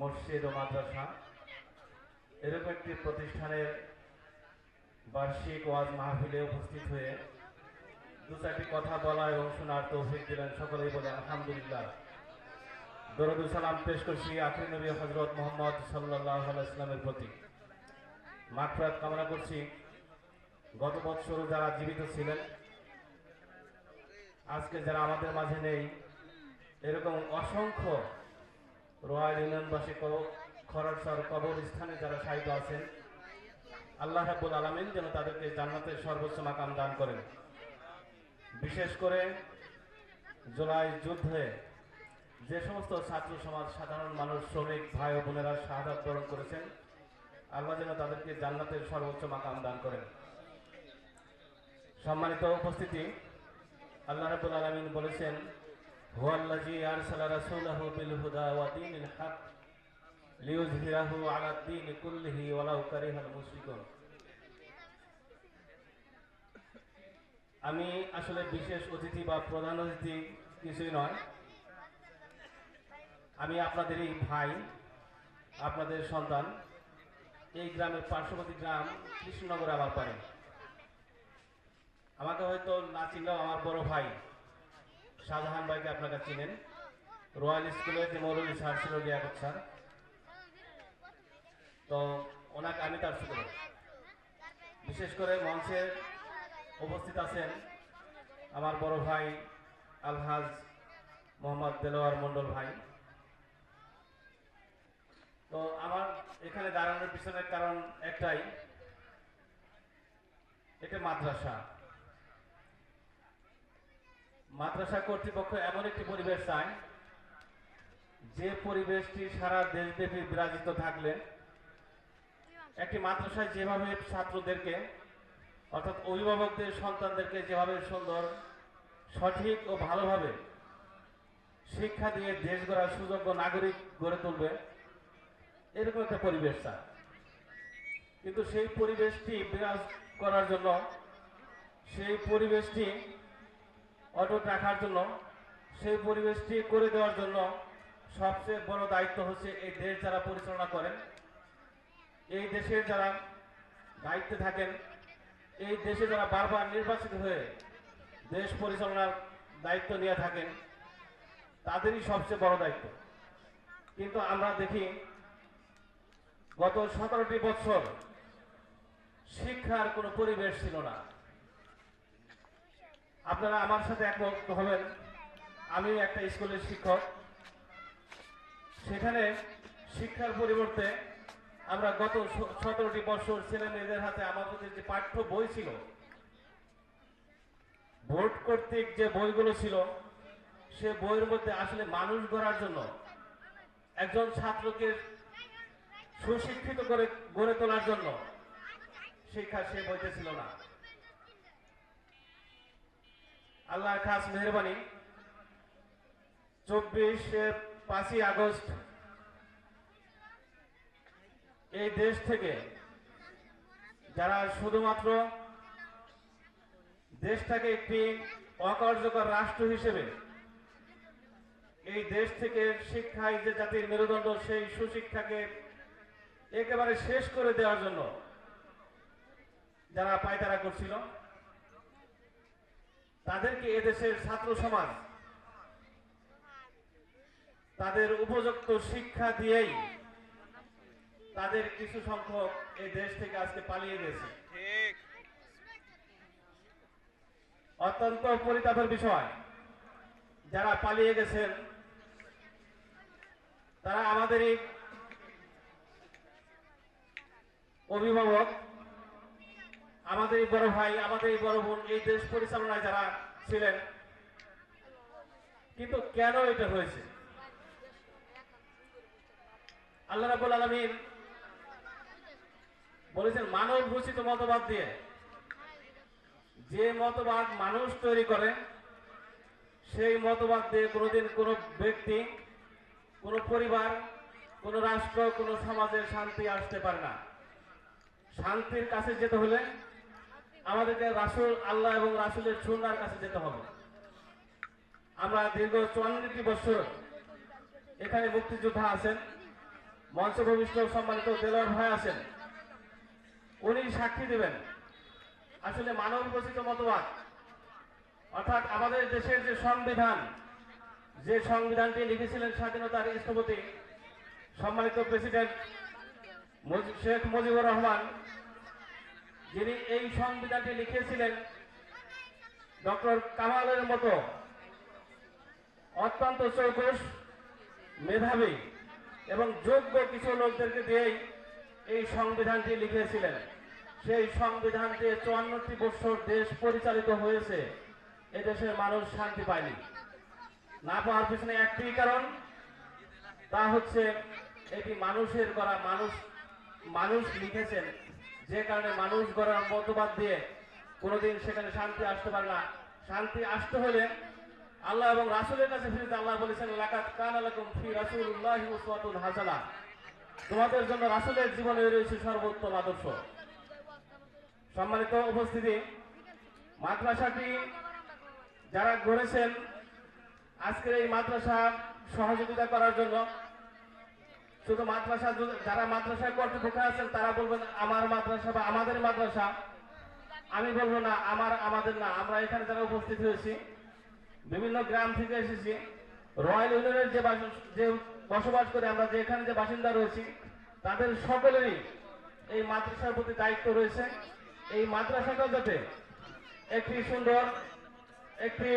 মসজিদ ও মাদ্রাসা। এরকম একটি প্রতিষ্ঠানের বার্ষিক ওয়াজ মাহফিলে উপস্থিত হয়ে দু চারটি কথা বলা এবং শোনার তৌফিক দিলেন সকলেই বলে আলহামদুলিল্লাহ। দরদুল সালাম পেশ করছি আখির নবী হজরত মোহাম্মদ সাল্লাহ ইসলামের প্রতি। মাকফরাত কামনা করছি। গত বছর যারা জীবিত ছিলেন, আজকে যারা আমাদের মাঝে নেই, এরকম অসংখ্য রয়্যাল ইউনিয়নবাসী খরচর কবর স্থানে যারা সাহিত্য আছেন, আল্লাহ রাব্বুল আলমিন যেন তাদেরকে জান্নাতের সর্বোচ্চ মাকাম দান করেন। বিশেষ করে জুলাই যুদ্ধে যে সমস্ত ছাত্র সমাজ, সাধারণ মানুষ, শ্রমিক, ভাই ও বোনেরা শাহাদাত বরণ করেছেন, আল্লাহ যেন তাদেরকে জান্নাতের সর্বোচ্চ মাকাম দান করেন। সম্মানিত উপস্থিতি, আল্লাহ রাব্বুল আলামিন বলেছেন আরসালা রাসূলাহু বিল হুদা ওয়া দীনিল হক লিইয়ুযহিরাহু আলা দ্বীনি কুল্লিহি ওয়ালাউ কারিহাল মুশরিকুন। আমি আসলে বিশেষ অতিথি বা প্রধান অতিথি কিছুই নয়। আমি আপনাদেরই ভাই, আপনাদের সন্তান। এই গ্রামের পার্শ্ববর্তী গ্রাম কৃষ্ণনগরে আমার পারে আমাকে হয়তো না চিনলেও আমার বড় ভাই। শাহজাহান ভাইকে আপনারা চিনেন। রয়্যাল স্কুলে যে মৌলভী স্যার ছিল লিয়াকত স্যার। তো ওনাকে আমি তার ছোট বিশেষ করে মঞ্চে উপস্থিত আছেন আমার বড় ভাই আলহাজ মোহাম্মদ দেলোয়ার মন্ডল ভাই। তো আমার এখানে দাঁড়ানোর পিছনের কারণ একটাই, এটা মাদ্রাসা। মাদ্রাসা কর্তৃপক্ষ এমন একটি পরিবেশ চায়, যে পরিবেশটি সারা দেশব্যাপী বিরাজিত থাকলে একটি মাদ্রাসায় যেভাবে ছাত্রদেরকে, অর্থাৎ অভিভাবকদের সন্তানদেরকে যেভাবে সুন্দর, সঠিক ও ভালোভাবে শিক্ষা দিয়ে দেশ গড়ার সুযোগ্য নাগরিক গড়ে তুলবে, এরকম একটা পরিবেশ চায়। কিন্তু সেই পরিবেশটি বিরাজ করার জন্য সেই পরিবেশটি অটুট রাখার জন্য, সেই পরিবেশটি করে দেওয়ার জন্য সবচেয়ে বড় দায়িত্ব হচ্ছে এই দেশ যারা পরিচালনা করেন। এই দেশের যারা দায়িত্বে থাকেন, এই দেশে যারা বারবার নির্বাচিত হয়ে দেশ পরিচালনার দায়িত্ব নিয়ে থাকেন, তাদেরই সবচেয়ে বড় দায়িত্ব। কিন্তু আমরা দেখি, গত সতেরোটি বছর শিক্ষার কোনো পরিবেশ ছিল না। আপনারা আমার সাথে একমত হবেন। আমি একটা স্কুলের শিক্ষক। সেখানে শিক্ষার পরিবর্তে আমরা গত সতেরোটি বছর ছেলে মেয়েদের হাতে আমাদের যে পাঠ্য বই ছিল, বোর্ড কর্তৃক যে বইগুলো ছিল, সে বইয়ের মধ্যে আসলে মানুষ গড়ার জন্য একজন ছাত্রকে সুশিক্ষিত করে গড়ে তোলার জন্য শিক্ষা সে বইতে ছিল না। আল্লাহর খাস মেহরবানি। চব্বিশ পাঁচই আগস্ট এই দেশ থেকে যারা শুধুমাত্র দেশটাকে একটি অকার্যকর রাষ্ট্র হিসেবে এই দেশ থেকে শিক্ষায় যে জাতির মেরুদণ্ড, সেই সুশিক্ষাকে একেবারে শেষ করে দেওয়ার জন্য যারা পায়তারা করছিল তাদেরকে এদেশের ছাত্র সমাজ তাদের উপযুক্ত শিক্ষা দিয়েই তাদের কিছু সংখ্যক এই দেশ থেকে আজকে পালিয়ে গেছে। অত্যন্ত পরিতাপের বিষয় যারা পালিয়ে গেছেন তারা আমাদেরই অভিভাবক আমাদেরই বড় ভাই আমাদেরই বড় বোন এই দেশ পরিচালনায় যারা ছিলেন, কিন্তু কেন এটা হয়েছে? আল্লাহ রাবুল আলমিন বলেছেন, মানব রচিত মতবাদ দিয়ে যে মতবাদ মানুষ তৈরি করে, সেই মতবাদ দিয়ে কোনোদিন কোনো ব্যক্তি, কোনো পরিবার, কোনো রাষ্ট্র, কোনো সমাজের শান্তি আসতে পারে না। শান্তির কাছে যেতে হলে আমাদেরকে রাসুল, আল্লাহ এবং রাসুলের সুন্নার কাছে যেতে হবে। আমরা দীর্ঘ চুয়ান্নটি বছর এখানে মুক্তিযোদ্ধা আছেন মঞ্চ ভূমিষ্ঠ সম্মানিত দেলোয়ার ভাই আছেন। উনি সাক্ষী দেবেন। আসলে মানব রচিত মতবাদ, অর্থাৎ আমাদের দেশের যে সংবিধান, যে সংবিধানটি লিখেছিলেন স্বাধীনতার স্থপতি সম্মানিত প্রেসিডেন্ট শেখ মুজিবুর রহমান যিনি এই সংবিধানটি লিখেছিলেন ডক্টর কামালের মতো অত্যন্ত চৌকস, মেধাবী এবং যোগ্য কিছু লোকদেরকে দিয়েই এই সংবিধানটি লিখেছিলেন সেই সংবিধান দিয়ে চুয়ান্নটি বছর দেশ পরিচালিত হয়েছে এদেশের মানুষ শান্তি পায়নি। না পাওয়ার পিছনে একটি কারণ, তা হচ্ছে এটি মানুষের করা, মানুষ মানুষ লিখেছেন যে কারণে মানুষ গড়ার মতবাদ দিয়ে কোনোদিন সেখানে শান্তি আসতে পারে না। শান্তি আসতে হলে আল্লাহ এবং রাসুলের কাছে ফিরতে আল্লাহ বলেছেন লাকাত কান ফি রাসূলুল্লাহি উসওয়াতুন হাসানা। তোমাদের জন্য রাসূলের জীবনে রয়েছে সর্বোত্তম আদর্শ। সম্মানিত উপস্থিতি, মাদ্রাসাটি যারা গড়েছেন, আজকের এই মাদ্রাসা সহযোগিতা করার জন্য শুধু মাদ্রাসা যারা মাদ্রাসায় কর্তৃপক্ষ আছেন তারা বলবেন, আমার মাদ্রাসা বা আমাদের মাদ্রাসা। আমি বলব, না, আমার, আমাদের না। আমরা এখানে যারা উপস্থিত হয়েছি, বিভিন্ন গ্রাম থেকে এসেছি, রয়্যাল ইউনিয়নের যে যে বসবাস করে, আমরা যে এখানে যে বাসিন্দা রয়েছি, তাদের সকলেরই এই মাদ্রাসার প্রতি দায়িত্ব রয়েছে। এই মাদ্রাসাটা যাতে একটি সুন্দর, একটি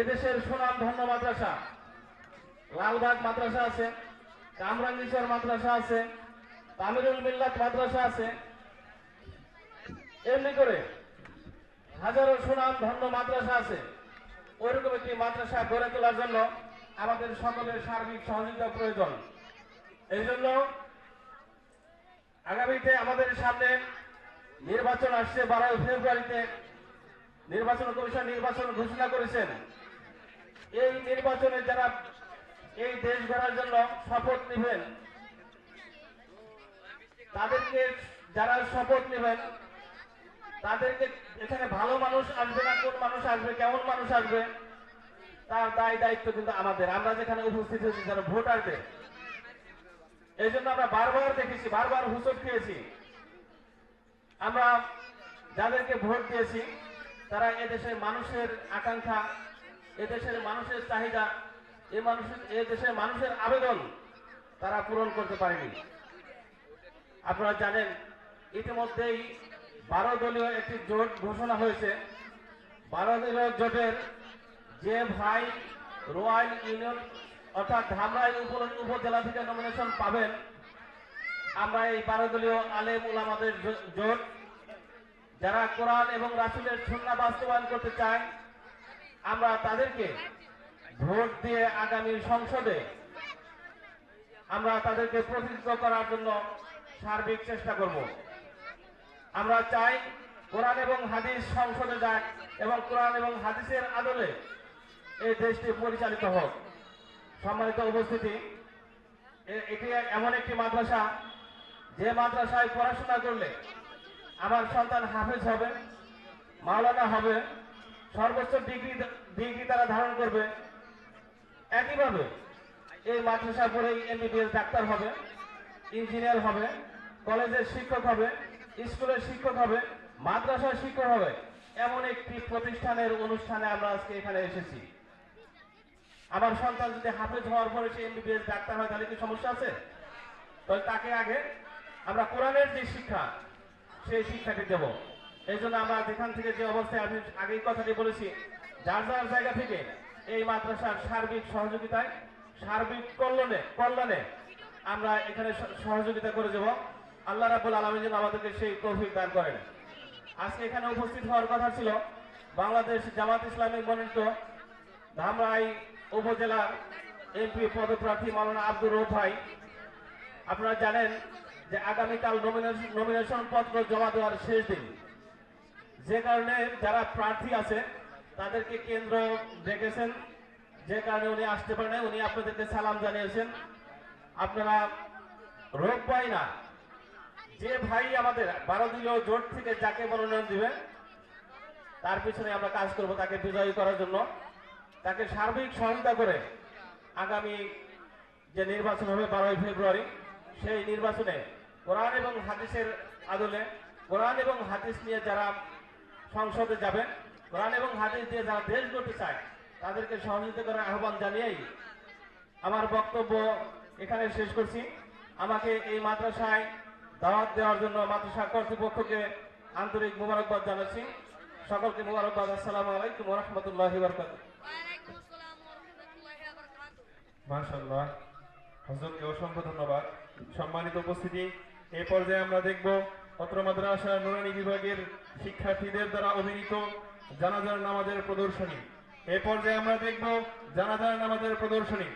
এদেশের সুনাম ধন্য মাদ্রাসা, লালবাগ মাদ্রাসা আছে কামরাঙ্গীশ্বর মাদ্রাসা আছে, তামিরুল মিল্লাত মাদ্রাসা আছে। এমনি করে হাজারো সুনাম ধন্য মাদ্রাসা আছে। ওইরকম একটি মাদ্রাসা গড়ে তোলার জন্য আমাদের সকলের সার্বিক সহযোগিতা প্রয়োজন। এই জন্য আগামীতে আমাদের সামনে নির্বাচন আসছে, বারোই ফেব্রুয়ারিতে নির্বাচন কমিশন নির্বাচন ঘোষণা করেছেন। এই নির্বাচনে যারা এই দেশ গড়ার জন্য শপথ নেবেন। তাদেরকে যারা শপথ নেবেন, তাদেরকে এখানে ভালো মানুষ আসবে না, কোন মানুষ আসবে, কেমন মানুষ আসবে, তার দায় দায়িত্ব কিন্তু আমাদের। আমরা যেখানে উপস্থিত হয়েছি যারা ভোটারদের। এই জন্য আমরা বারবার দেখেছি, বারবার হুসট খেয়েছি আমরা যাদেরকে ভোট দিয়েছি, তারা এদেশের মানুষের আকাঙ্ক্ষা, এদেশের মানুষের চাহিদা এ মানুষের, এ দেশের মানুষের আবেদন তারা পূরণ করতে পারেনি। আপনারা জানেন, ইতিমধ্যেই বারো দলীয় একটি জোট ঘোষণা হয়েছে। বারো দলীয় জোটের যে ভাই রয়্যাল ইউনিয়ন অর্থাৎ ধামরাই উপ- উপজেলা থেকে নমিনেশন পাবেন, আমরা এই বারো দলীয় আলেম উলামাদের জোট, যারা কোরআন এবং রাসুলের সুন্নাহ বাস্তবায়ন করতে চায়, আমরা তাদেরকে ভোট দিয়ে আগামী সংসদে আমরা তাদেরকে প্রতিনিধিত্ব করার জন্য সার্বিক চেষ্টা করব। আমরা চাই কোরআন এবং হাদিস সংসদে যাক এবং কোরআন এবং হাদিসের আদলে এই দেশটি পরিচালিত হোক। সম্মানিত উপস্থিতি এটি এমন একটি মাদ্রাসা, যে মাদ্রাসায় পড়াশোনা করলে আমার সন্তান হাফেজ হবে, মাওলানা হবে, সর্বোচ্চ ডিগ্রি ডিগ্রি তারা ধারণ করবে একইভাবে এই মাদ্রাসা পড়েই এমবিবিএস ডাক্তার হবে, ইঞ্জিনিয়ার হবে, কলেজের শিক্ষক হবে, স্কুলের শিক্ষক হবে, মাদ্রাসার শিক্ষক হবে। এমন একটি প্রতিষ্ঠানের অনুষ্ঠানে আমরা আজকে এখানে এসেছি। আমার সন্তান যদি হাফেজ হওয়ার পরে সে এমবিবিএস ডাক্তার হয়, তাহলে কি সমস্যা আছে? তাহলে তাকে আগে আমরা কোরআনের যে শিক্ষা, সেই শিক্ষাটি দেব। এই জন্য আমরা যেখান থেকে যে অবস্থায় আমি আগেই কথাটি বলেছি, যার যার জায়গা থেকে এই মাদ্রাসার সার্বিক সহযোগিতায়, সার্বিক কল্যাণে কল্যাণে আমরা এখানে সহযোগিতা করে যাব। আল্লাহ রাবুল আলমী যেন আমাদেরকে সেই তৌফিক দান করেন। আজকে এখানে উপস্থিত হওয়ার কথা ছিল, বাংলাদেশ জামাত ইসলামী মনোনীত ধামরাই উপজেলার এমপি পদপ্রার্থী মাওলানা আব্দুর রৌফ ভাই। আপনারা জানেন যে আগামীকাল নমিনেশন পত্র জমা দেওয়ার শেষ দিন। যে কারণে যারা প্রার্থী আছে তাদেরকে কেন্দ্র ডেকেছেন। যে কারণে উনি আসতে পারেন উনি আপনাদেরকে সালাম জানিয়েছেন। আপনারা রোগ পাই না। যে ভাই আমাদের দলীয় জোট থেকে যাকে মনোনয়ন দিবে, তার পিছনে আমরা কাজ করব তাকে বিজয়ী করার জন্য। তাকে সার্বিক সহায়তা করে আগামী যে নির্বাচন হবে বারোই ফেব্রুয়ারি, সেই নির্বাচনে কোরআন এবং হাদিসের আদলে, কোরআন এবং হাদিস নিয়ে যারা সংসদে যাবেন কোরআন এবং হাদিস দিয়ে যারা দেশ গড়তে চায়, তাদেরকে সহযোগিতা করার আহ্বান জানিয়েই আমার বক্তব্য এখানে শেষ করছি। আমাকে এই মাদ্রাসায় দাওয়াত দেওয়ার জন্য মাদ্রাসা কর্তৃপক্ষকে আন্তরিক মোবারকবাদ জানাচ্ছি। সকলকে মোবারকবাদ। আসসালামু আলাইকুম রহমতুল্লাহ বরকাত হজরতকে অসংখ্য ধন্যবাদ। সম্মানিত উপস্থিতি এই পর্যায়ে আমরা দেখব অত্র মাদ্রাসা নুরানি বিভাগের শিক্ষার্থীদের দ্বারা অভিনীত জানাজার নামাজের প্রদর্শনী। এ পর্যায়ে আমরা দেখব জানাজার নামাজের প্রদর্শনী।